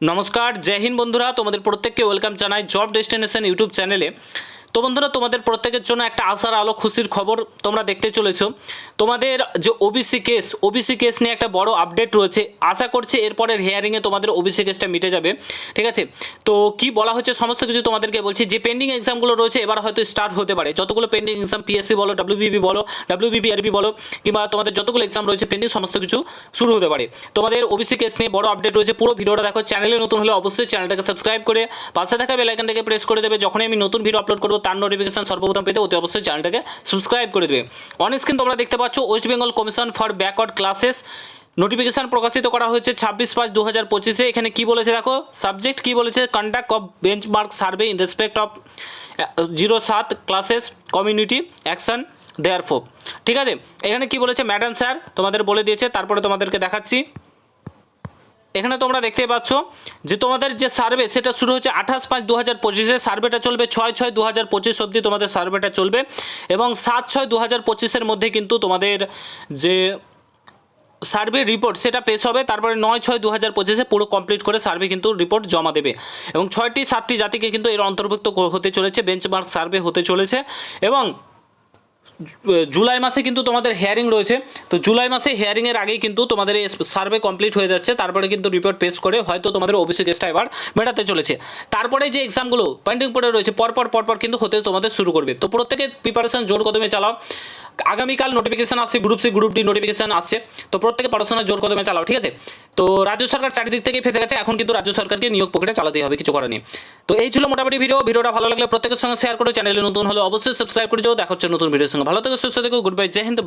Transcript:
নমস্কার জয় হিন্দ বন্ধুরা তোমাদের প্রত্যেককে ওয়েলকাম জানাই জব ডেস্টিনেশন ইউটিউব চ্যানেলে তো বন্ধুরা, তোমাদের প্রত্যেকের জন্য একটা আশার আলো খুশির খবর তোমরা দেখতে চলেছ। তোমাদের যে ওবিসি কেস ওবিসি কেস নিয়ে একটা বড় আপডেট রয়েছে। আশা করছি এরপরের হিয়ারিংয়ে তোমাদের ওবিসি কেসটা মিটে যাবে, ঠিক আছে? তো কি বলা হচ্ছে, সমস্ত কিছু তোমাদেরকে বলছি। যে পেন্ডিং এক্সামগুলো রয়েছে, এবার হয়তো স্টার্ট হতে পারে। যতগুলো পেন্ডিং এক্সাম পিএসসি বলো ডাব্লিউবিবি বলো ডাব্লিউবিবি আরবি বলো, কিংবা তোমাদের যতগুলো এক্সাম রয়েছে পেন্ডিং সমস্ত কিছু শুরু হতে পারে। তোমাদের ওবিসি কেস নিয়ে বড় আপডেট রয়েছে। পুরো ভিডিওটা দেখো। চ্যানেলে নতুন হলে অবশ্যই চ্যানেলটাকে সাবস্ক্রাইব করে, পাশে থাকা বেলাইকানটাকে প্রেস করে দেবে। যখনই আমি নতুন ভিডিও আপলোড করব তার নোটিফিকেশন সর্বপ্রথম পেতে অতি অবশ্যই চ্যানেলটাকে সাবস্ক্রাইব করে দেবে। অন স্ক্রিন তোমরা দেখতে পাচ্ছ West Bengal commission for backward classes notification প্রকাশিত করা হয়েছে ছাব্বিশ পাঁচ দু হাজার পঁচিশে। এখানে কী বলেছে দেখো? সাবজেক্ট কী বলেছে? Conduct of benchmark survey in respect of zero সাত ক্লাসেস কমিউনিটি অ্যাকশন দেয়ার ঠিক আছে? এখানে কি বলেছে? ম্যাডাম স্যার তোমাদের বলে দিয়েছে, তারপরে তোমাদেরকে দেখাচ্ছি। এখানে তোমরা দেখতে পাচ্ছ যে তোমাদের যে সার্ভে, সেটা শুরু হচ্ছে আঠাশ পাঁচ দু হাজার পঁচিশে। সার্ভেটা চলবে ছয় ছয় দু হাজার পঁচিশ অবধি তোমাদের সার্ভেটা চলবে এবং সাত ছয় দু হাজার পঁচিশের মধ্যে কিন্তু তোমাদের যে সার্ভে রিপোর্ট, সেটা পেশ হবে। তারপরে নয় ছয় দু হাজার পঁচিশে পুরো কমপ্লিট করে সার্ভে কিন্তু রিপোর্ট জমা দেবে এবং ছয়টি সাতটি জাতিকে কিন্তু এর অন্তর্ভুক্ত হতে চলেছে বেঞ্চমার্ক সার্ভে হতে চলেছে এবং জুলাই মাসে কিন্তু তোমাদের হেয়ারিং রয়েছে। তো জুলাই মাসে হেয়ারিংয়ের আগেই কিন্তু তোমাদের এই সার্ভে কমপ্লিট হয়ে যাচ্ছে। তারপরে কিন্তু রিপোর্ট পেশ করে হয়তো তোমাদের ওবিসি কেসটা এবার মেটাতে চলেছে। তারপরে যে এক্সামগুলো পেন্ডিং পড়ে রয়েছে, পরপর পরপর কিন্তু হতে তোমাদের শুরু করবে। তো প্রত্যেকে প্রিপারেশন জোর কদমে চালাও। আগামীকাল নোটিফিকেশন আসছে group C group D notification আসছে। তো প্রত্যেকে পড়াশোনা জোর কদমে চালাও, ঠিক আছে? তো রাজ্য সরকার চারিদিক থেকে ফেসে গেছে, এখন কিন্তু রাজ্য সরকারকে নিয়োগ প্রক্রিয়া চালাতে হবে কিছু করার নেই। তো এই ছিল মোটামুটি ভিডিও, ভিডিওটা ভালো লাগলে প্রত্যেকের সঙ্গে শেয়ার করে চ্যানেলে নতুন হলে অবশ্যই সাবস্ক্রাইব করে যাও দেখা হচ্ছে নতুন ভিডিওর সঙ্গে। ভালো থেকে, সুস্থ থেকো গুড বাই জয় হিন্দ